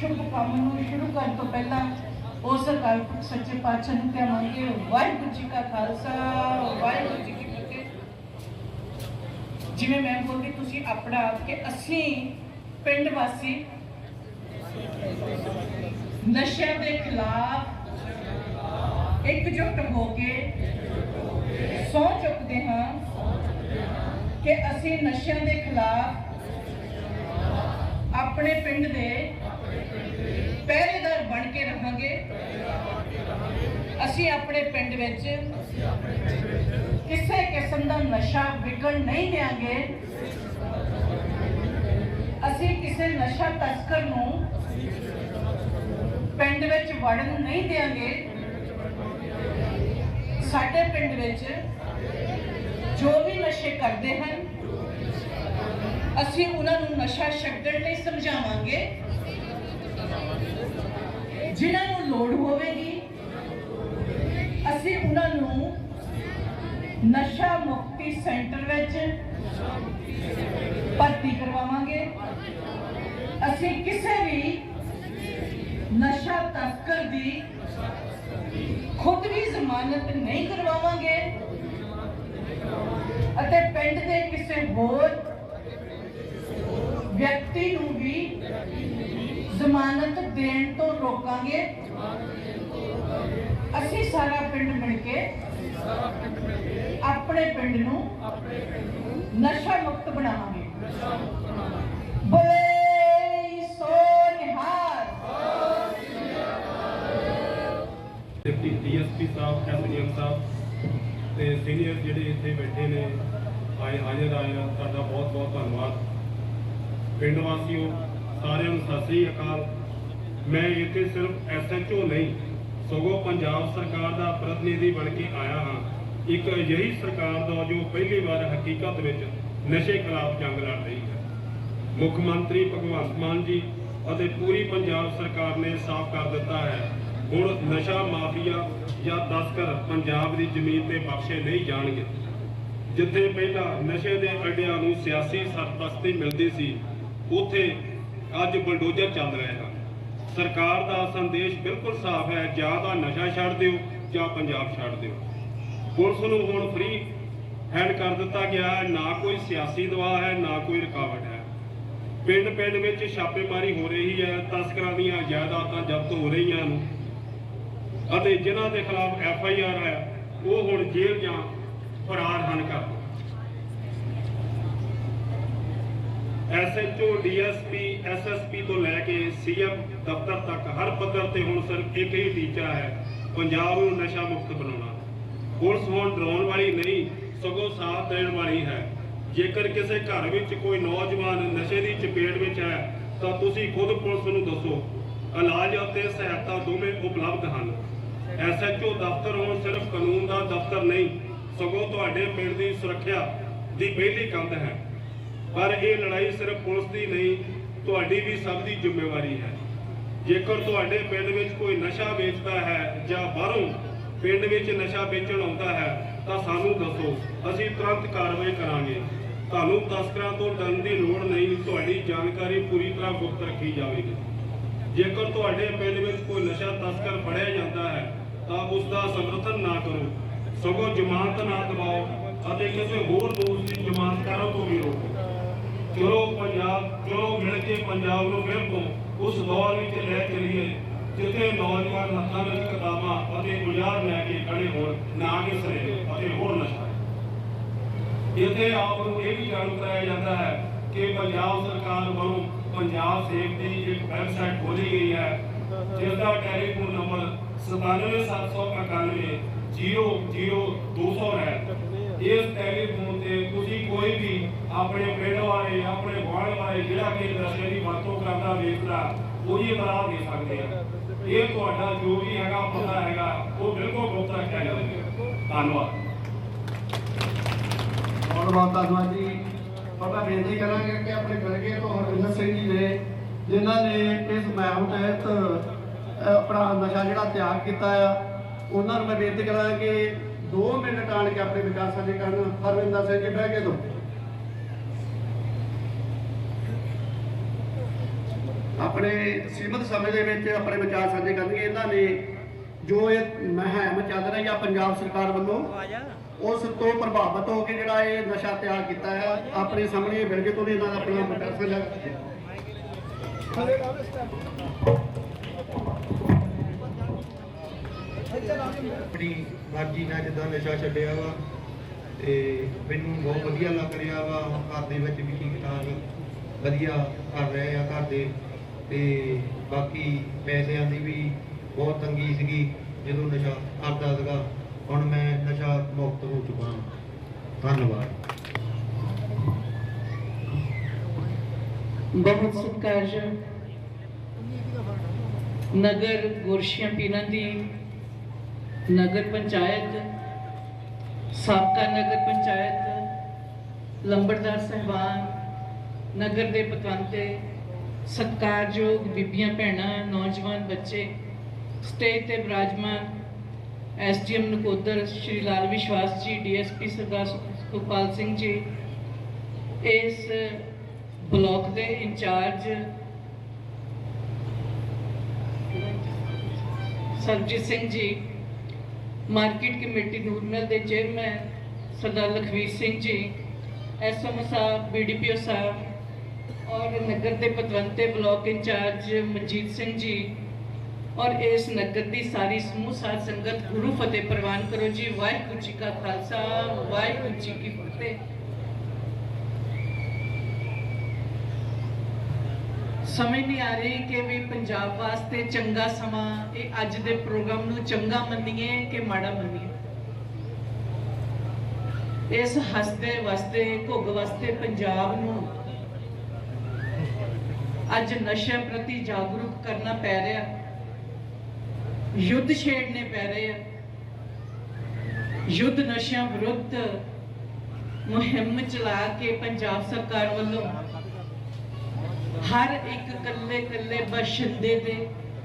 ਸ਼ੁਭ ਕੰਮ ਨੂੰ ਸ਼ੁਰੂ ਕਰਨ ਤੋਂ ਪਹਿਲਾਂ ਉਸ ਅਕਾਲ ਪੁਰਖ ਸੱਚੇ ਪਾਤਸ਼ਾਹ ਨੂੰ ਕਹਾਂਗੇ, ਵਾਹਿਗੁਰੂ ਜੀ ਕਾ ਖਾਲਸਾ, ਵਾਹਿਗੁਰੂ ਜੀ ਕੀ ਫਤਿਹ। ਜਿਵੇਂ ਮੈਂ ਬੋਲਦੀ, ਤੁਸੀਂ ਆਪਣਾ ਕਿ ਅਸੀਂ ਪਿੰਡ ਵਾਸੀ ਨਸ਼ਿਆਂ ਦੇ ਖਿਲਾਫ ਇਕਜੁੱਟ ਹੋ ਕੇ ਸਹੁੰ ਚੁੱਕਦੇ ਹਾਂ ਕਿ ਅਸੀਂ ਨਸ਼ਿਆਂ ਦੇ ਖਿਲਾਫ ਆਪਣੇ ਪਿੰਡ ਦੇ ਪਹਿਰੇਦਾਰ ਬਣ ਕੇ ਰਹਾਂਗੇ। ਅਸੀਂ ਆਪਣੇ ਪਿੰਡ ਵਿੱਚ ਕਿਸੇ ਕਿਸਮ ਦਾ ਨਸ਼ਾ ਵਿਕਣ ਨਹੀਂ ਦੇਵਾਂਗੇ ਅਸੀਂ ਕਿਸੇ ਨਸ਼ਾ ਤਸਕਰ ਨੂੰ ਪਿੰਡ ਵਿੱਚ ਵੜਨ ਨਹੀਂ ਦੇਵਾਂਗੇ ਸਾਡੇ ਪਿੰਡ ਵਿੱਚ ਜੋ ਵੀ ਨਸ਼ੇ ਕਰਦੇ ਹਨ, ਅਸੀਂ ਉਹਨਾਂ ਨੂੰ ਨਸ਼ਾ ਛੱਡਣ ਲਈ ਸਮਝਾਵਾਂਗੇ। ਜਿਨ੍ਹਾਂ ਨੂੰ ਲੋੜ ਹੋਵੇਗੀ, ਅਸੀਂ ਉਹਨਾਂ ਨੂੰ ਨਸ਼ਾ ਮੁਕਤੀ ਸੈਂਟਰ ਵਿੱਚ ਭਰਤੀ ਕਰਵਾਵਾਂਗੇ। ਅਸੀਂ ਕਿਸੇ ਵੀ ਨਸ਼ਾ ਤਸਕਰ ਦੀ ਖੁਦ ਵੀ ਜ਼ਮਾਨਤ ਨਹੀਂ ਕਰਵਾਵਾਂਗੇ ਅਤੇ ਪਿੰਡ ਦੇ ਕਿਸੇ ਹੋਰ ਵਿਅਕਤੀ ਨੂੰ ਵੀ ਜ਼ਮਾਨਤ ਦੇਣ ਤੋਂ ਰੋਕਾਂਗੇ। ਅਸੀਂ ਸਾਰਾ ਪਿੰਡ ਮਿਲ ਕੇ ਆਪਣੇ ਪਿੰਡ ਨੂੰ ਨਸ਼ਾ ਮੁਕਤ ਬਣਾਵਾਂਗੇ। ਬੋਲੇ ਸੋ ਨਿਹਾਲ। ਡਿਪਟੀ ਡੀਐਸਪੀ ਸਾਹਿਬ ਐਸਡੀਐਮ ਸਾਹਿਬ ਤੇ ਸੀਨੀਅਰ ਜਿਹੜੇ ਇੱਥੇ ਬੈਠੇ ਨੇ, ਆਏ ਹਾਜ਼ਰ ਆਏ ਤੁਹਾਡਾ ਬਹੁਤ ਬਹੁਤ ਧੰਨਵਾਦ। ਪਿੰਡ ਵਾਸੀਓ ਸਾਰਿਆਂ ਨੂੰ ਸਤਿ ਸ੍ਰੀ ਅਕਾਲ। ਮੈਂ ਇੱਥੇ ਸਿਰਫ ਐਸਐਚਓ ਨਹੀਂ, ਸਗੋਂ ਪੰਜਾਬ ਸਰਕਾਰ ਦਾ ਪ੍ਰਤੀਨਿਧੀ ਬਣ ਕੇ ਆਇਆ ਹਾਂ। ਇੱਕ ਅਜਿਹੀ ਸਰਕਾਰ ਦਾ ਜੋ ਪਹਿਲੀ ਵਾਰ ਹਕੀਕਤ ਵਿੱਚ ਨਸ਼ੇ ਖਿਲਾਫ ਜੰਗ ਲੜ ਰਹੀ ਹੈ। ਮੁੱਖ ਮੰਤਰੀ ਭਗਵੰਤ ਮਾਨ ਜੀ ਅਤੇ ਪੂਰੀ ਪੰਜਾਬ ਸਰਕਾਰ ਨੇ ਸਾਫ਼ ਕਰ ਦਿੱਤਾ ਹੈ, ਹੁਣ ਨਸ਼ਾ ਮਾਫੀਆ ਜਾਂ ਤਸਕਰ ਪੰਜਾਬ ਦੀ ਜ਼ਮੀਨ ਤੇ ਬਖਸ਼ੇ ਨਹੀਂ ਜਾਣਗੇ। ਜਿੱਥੇ ਪਹਿਲਾਂ ਨਸ਼ੇ ਦੇ ਅੱਡਿਆਂ ਨੂੰ ਸਿਆਸੀ ਸਰਪ੍ਰਸਤੀ ਮਿਲਦੀ ਸੀ, ਉੱਥੇ ਅੱਜ ਬਲਡੋਜ਼ਰ ਚੱਲ ਰਹੇ ਹਨ ਸਰਕਾਰ ਦਾ ਸੰਦੇਸ਼ ਬਿਲਕੁਲ ਸਾਫ਼ ਹੈ, ਜਾਂ ਤਾਂ ਨਸ਼ਾ ਛੱਡ ਦਿਓ, ਜਾਂ ਪੰਜਾਬ ਛੱਡ ਦਿਓ। ਪੁਲਿਸ ਨੂੰ ਹੁਣ ਫ੍ਰੀ ਹੈਂਡ ਕਰ ਦਿੱਤਾ ਗਿਆ ਹੈ, ਨਾ ਕੋਈ ਸਿਆਸੀ ਦਬਾਅ ਹੈ, ਨਾ ਕੋਈ ਰੁਕਾਵਟ ਹੈ। ਪਿੰਡ ਪਿੰਡ ਵਿੱਚ ਛਾਪੇਮਾਰੀ ਹੋ ਰਹੀ ਹੈ, ਤਸਕਰਾਂ ਦੀਆਂ ਜਾਇਦਾਦਾਂ ਜ਼ਬਤ ਹੋ ਰਹੀਆਂ ਹਨ। ਅਤੇ ਜਿਨ੍ਹਾਂ ਦੇ ਖਿਲਾਫ ਐਫ ਆਈ ਆਰ ਹੈ, ਉਹ ਹੁਣ ਜੇਲ੍ਹ ਜਾਂ ਫਰਾਰ ਹਨ ਕਰ ਐਸਐਚਓ ਡੀਐਸਪੀ ਐਸਐਸਪੀ ਤੋਂ ਲੈ ਕੇ ਸੀਐਮ ਦਫ਼ਤਰ ਤੱਕ ਹਰ ਪੱਧਰ ਤੇ ਹੁਣ ਸਿਰਫ ਇੱਕ ਹੀ ਟੀਚਾ ਹੈ, ਪੰਜਾਬ ਨੂੰ ਨਸ਼ਾ ਮੁਕਤ ਬਣਾਉਣਾ। ਪੁਲਿਸ ਹੁਣ ਡਰਾਉਣ ਵਾਲੀ ਨਹੀਂ, ਸਗੋਂ ਸਾਥ ਦੇਣ ਵਾਲੀ ਹੈ। ਜੇਕਰ ਕਿਸੇ ਘਰ ਵਿੱਚ ਕੋਈ ਨੌਜਵਾਨ ਨਸ਼ੇ ਦੀ ਚਪੇਟ ਵਿੱਚ ਹੈ, ਤਾਂ ਤੁਸੀਂ ਖੁਦ ਪੁਲਿਸ ਨੂੰ ਦੱਸੋ। ਇਲਾਜ ਅਤੇ ਸਹਾਇਤਾ ਦੋਵੇਂ ਉਪਲਬਧ ਹਨ। ਐਸਐਚਓ ਦਫ਼ਤਰ ਹੁਣ ਸਿਰਫ ਕਾਨੂੰਨ ਦਾ ਦਫ਼ਤਰ ਨਹੀਂ, ਸਗੋਂ ਤੁਹਾਡੇ ਪਿੰਡ ਦੀ ਸੁਰੱਖਿਆ ਦੀ ਪਹਿਲੀ ਕੰਧ ਹੈ। ਪਰ ਇਹ ਲੜਾਈ ਸਿਰਫ ਪੁਲਿਸ ਦੀ ਨਹੀਂ, ਤੁਹਾਡੀ ਵੀ ਸਭ ਦੀ ਜ਼ਿੰਮੇਵਾਰੀ ਹੈ। ਜੇਕਰ ਤੁਹਾਡੇ ਪਿੰਡ ਵਿੱਚ ਕੋਈ ਨਸ਼ਾ ਵੇਚਦਾ ਹੈ ਜਾਂ ਬਾਹਰੋਂ ਪਿੰਡ ਵਿੱਚ ਨਸ਼ਾ ਵੇਚਣ ਆਉਂਦਾ ਹੈ, ਤਾਂ ਸਾਨੂੰ ਦੱਸੋ, ਅਸੀਂ ਤੁਰੰਤ ਕਾਰਵਾਈ ਕਰਾਂਗੇ। ਤੁਹਾਨੂੰ ਤਸਕਰਾਂ ਤੋਂ ਡਰਨ ਦੀ ਲੋੜ ਨਹੀਂ, ਤੁਹਾਡੀ ਜਾਣਕਾਰੀ ਪੂਰੀ ਤਰ੍ਹਾਂ ਗੁਪਤ ਰੱਖੀ ਜਾਵੇਗੀ। ਜੇਕਰ ਤੁਹਾਡੇ ਪਿੰਡ ਵਿੱਚ ਕੋਈ ਨਸ਼ਾ ਤਸਕਰ ਫੜਿਆ ਜਾਂਦਾ ਹੈ, ਤਾਂ ਉਸ ਦਾ ਸਮਰਥਨ ਨਾ ਕਰੋ। ਸਗੋਂ ਜ਼ਮਾਨਤ ਨਾ ਦਿਵਾਓ ਅਤੇ ਕਿਸੇ ਹੋਰ ਦੋਸਤ ਦੀ ਜ਼ਮਾਨਤ ਕਰਨ ਤੋਂ ਵੀ ਰੋਕੋ। ਚਲੋ ਪੰਜਾਬ ਚਲੋ ਮਿਲ ਕੇ ਪੰਜਾਬ ਨੂੰ ਫਿਰ ਤੋਂ ਉਸ ਦੌਰ ਵਿੱਚ ਲੈ ਚਲੀਏ, ਜਿੱਥੇ ਨੌਜਵਾਨ ਹੱਥਾਂ ਵਿੱਚ ਕਿਤਾਬਾਂ ਅਤੇ ਗੁਜ਼ਾਰ ਲੈ ਕੇ ਖੜੇ ਹੋਣ, ਨਾ ਕਿ ਸਰੇ ਅਤੇ ਹੋਰ ਨਸ਼ਾ। ਇੱਥੇ ਆਪ ਨੂੰ ਇਹ ਵੀ ਜਾਣੂ ਕਰਾਇਆ ਜਾਂਦਾ ਹੈ ਕਿ ਪੰਜਾਬ ਸਰਕਾਰ ਵੱਲੋਂ ਪੰਜਾਬ ਸੇਫ ਦੀ ਇੱਕ ਵੈਬਸਾਈਟ ਖੋਲੀ ਗਈ ਹੈ ਜਿਸ ਦਾ ਟੈਲੀਫੋਨ ਨੰਬਰ 97791 00200 ਹੈ ਇਸ ਟੈਲੀਫੋਨ ਤੇ ਤੁਸੀਂ ਕੋਈ ਵੀ ਆਪਣੇ ਪਿੰਡ ਵਾਲੇ, ਆਪਣੇ ਗੁਆਂਢ ਵਾਲੇ, ਜਿਹੜਾ ਕਿ ਨਸ਼ੇ ਦੀ ਵਰਤੋਂ ਕਰਦਾ ਵੇਚਦਾ ਉਹਦੀ ਇਤਲਾਹ ਦੇ ਸਕਦੇ ਆ। ਇਹ ਤੁਹਾਡਾ ਜੋ ਵੀ ਹੈਗਾ, ਪਤਾ ਹੈਗਾ, ਉਹ ਬਿਲਕੁਲ ਗੁਪਤ ਰੱਖਿਆ ਜਾਵੇਗਾ। ਧੰਨਵਾਦ। ਬਹੁਤ ਬਹੁਤ ਧੰਨਵਾਦ ਜੀ। ਬਾਬਾ ਬੇਨਤੀ ਕਰਾਂਗੇ ਕਿ ਆਪਣੇ ਗਲਗੇ ਤੋਂ ਹਰਵਿੰਦਰ ਸਿੰਘ ਜੀ ਨੇ, ਜਿਨ੍ਹਾਂ ਨੇ ਇਸ ਮੁਹਿੰਮ ਤਹਿਤ ਆਪਣਾ ਨਸ਼ਾ ਜਿਹੜਾ ਤਿਆਗ ਕੀਤਾ ਆ, ਉਹਨਾਂ ਨੂੰ ਮੈਂ ਬੇਨਤੀ ਕਰਾਂਗਾ ਕਿ 2 ਮਿੰਟ ਆਣ ਕੇ ਆਪਣੇ ਵਿਕਾਸ ਸਾਡੇ ਕਰਨ। ਹਰਵਿੰਦਰ ਸਿੰਘ ਜੀ, ਬਹਿ ਕੇ ਦੋ। ਆਪਣੇ ਸੀਮਤ ਸਮੇਂ ਦੇ ਵਿੱਚ ਆਪਣੇ ਵਿਚਾਰ ਸਾਂਝੇ ਕਰਨਗੇ। ਇਹਨਾਂ ਨੇ ਜੋ ਇਹ ਮਹਿਮ ਚੱਲ ਰਹੀ ਆ ਪੰਜਾਬ ਸਰਕਾਰ ਵੱਲੋਂ, ਉਸ ਤੋਂ ਪ੍ਰਭਾਵਿਤ ਹੋ ਕੇ ਜਿਹੜਾ ਇਹ ਨਸ਼ਾ ਤਿਆਰ ਕੀਤਾ ਹੈ ਆਪਣੇ ਸਾਹਮਣੇ ਬਿਲਗੇ ਤੋਂ ਇਹਨਾਂ ਦਾ ਆਪਣਾ ਵੱਡਾ ਸਾਂਝਾ ਆਪਣੀ ਮਰਜ਼ੀ ਨਾਲ ਜਿੱਦਾਂ ਨਸ਼ਾ ਛੱਡਿਆ ਵਾ ਤੇ ਮੈਨੂੰ ਬਹੁਤ ਵਧੀਆ ਲੱਗ ਰਿਹਾ ਵਾ। ਘਰ ਦੇ ਵਿੱਚ ਵੀ ਠੀਕ ਠਾਕ ਵਧੀਆ ਕਰ ਰਹੇ ਆ ਘਰ ਦੇ। ਤੇ ਬਾਕੀ ਪੈਸਿਆਂ ਦੀ ਵੀ ਬਹੁਤ ਤੰਗੀ ਸੀਗੀ ਜਦੋਂ ਨਸ਼ਾ ਕਰਦਾ ਸੀਗਾ। ਹੁਣ ਮੈਂ ਨਸ਼ਾ ਮੁਕਤ ਹੋ ਚੁੱਕਾ ਹਾਂ ਧੰਨਵਾਦ। ਬਹੁਤ ਸਤਿਕਾਰਯੋਗ ਨਗਰ ਗੁਰਸ਼ੀਆਂ ਪੀਰਾਂ ਦੀ ਨਗਰ ਪੰਚਾਇਤ, ਸਾਬਕਾ ਨਗਰ ਪੰਚਾਇਤ, ਲੰਬੜਦਾਰ ਸਹਿਬਾਨ, ਨਗਰ ਦੇ ਪਤਵੰਤੇ, ਸਤਿਕਾਰਯੋਗ ਬੀਬੀਆਂ, ਭੈਣਾਂ, ਨੌਜਵਾਨ ਬੱਚੇ, ਸਟੇਜ ਤੇ ਵਿਰਾਜਮਾਨ ਐਸਡੀਐਮ ਨਕੋਦਰ ਸ਼੍ਰੀ ਲਾਲ ਵਿਸ਼ਵਾਸ ਜੀ, ਡੀਐਸਪੀ ਸਰਦਾਰ ਸੁਖਪਾਲ ਸਿੰਘ ਜੀ, ਇਸ ਬਲਾਕ ਦੇ incharge Surjit Singh ji market committee ਨੂਰਨਲ ਦੇ ਚੇਅਰਮੈਨ ਸਰਦਾਰ ਲਖਵੀਰ ਸਿੰਘ ਜੀ ਐਸਐਮਓ ਸਾਹਿਬ ਬੀਡੀਪੀਓ ਸਾਹਿਬ ਔਰ ਨਗਰ ਦੇ ਪਤਵੰਤੇ ਬਲਾਕ ਇੰਚਾਰਜ ਮਨਜੀਤ ਸਿੰਘ ਜੀ ਔਰ ਇਸ ਨਗਰ ਦੀ ਸਾਰੀ ਸਮੂਹ ਸਾਧ ਸੰਗਤ ਗੁਰੂ ਫਤਿਹ ਪ੍ਰਵਾਨ ਕਰੋ ਜੀ। ਵਾਹਿਗੁਰੂ ਜੀ ਕਾ ਖਾਲਸਾ, ਵਾਹਿਗੁਰੂ ਜੀ ਕੀ ਫਤਿਹ। ਸਮਝ ਨਹੀਂ ਆ ਰਹੀ ਕਿ ਵੀ ਪੰਜਾਬ ਵਾਸਤੇ ਚੰਗਾ ਸਮਾਂ, ਇਹ ਅੱਜ ਦੇ ਪ੍ਰੋਗਰਾਮ ਨੂੰ ਚੰਗਾ ਮੰਨੀਏ ਕਿ ਮਾੜਾ ਮੰਨੀਏ? ਇਸ ਹੱਸਦੇ ਵਸਦੇ, ਘੁੱਗ ਵਸਦੇ ਪੰਜਾਬ ਨੂੰ ਅੱਜ ਨਸ਼ੇ ਪ੍ਰਤੀ ਜਾਗਰੂਕ ਕਰਨਾ ਪੈ ਰਿਹਾ। ਯੁੱਧ ਛੇੜਨੇ ਪੈ ਰਹੇ ਆ। ਯੁੱਧ ਨਸ਼ਿਆਂ ਵਿਰੁੱਧ ਮੁਹਿੰਮ ਚਲਾ ਕੇ ਪੰਜਾਬ ਸਰਕਾਰ ਵੱਲੋਂ ਹਰ ਇੱਕ ਕੱਲੇ ਕੱਲੇ ਬਸ਼ਿੰਦੇ ਦੇ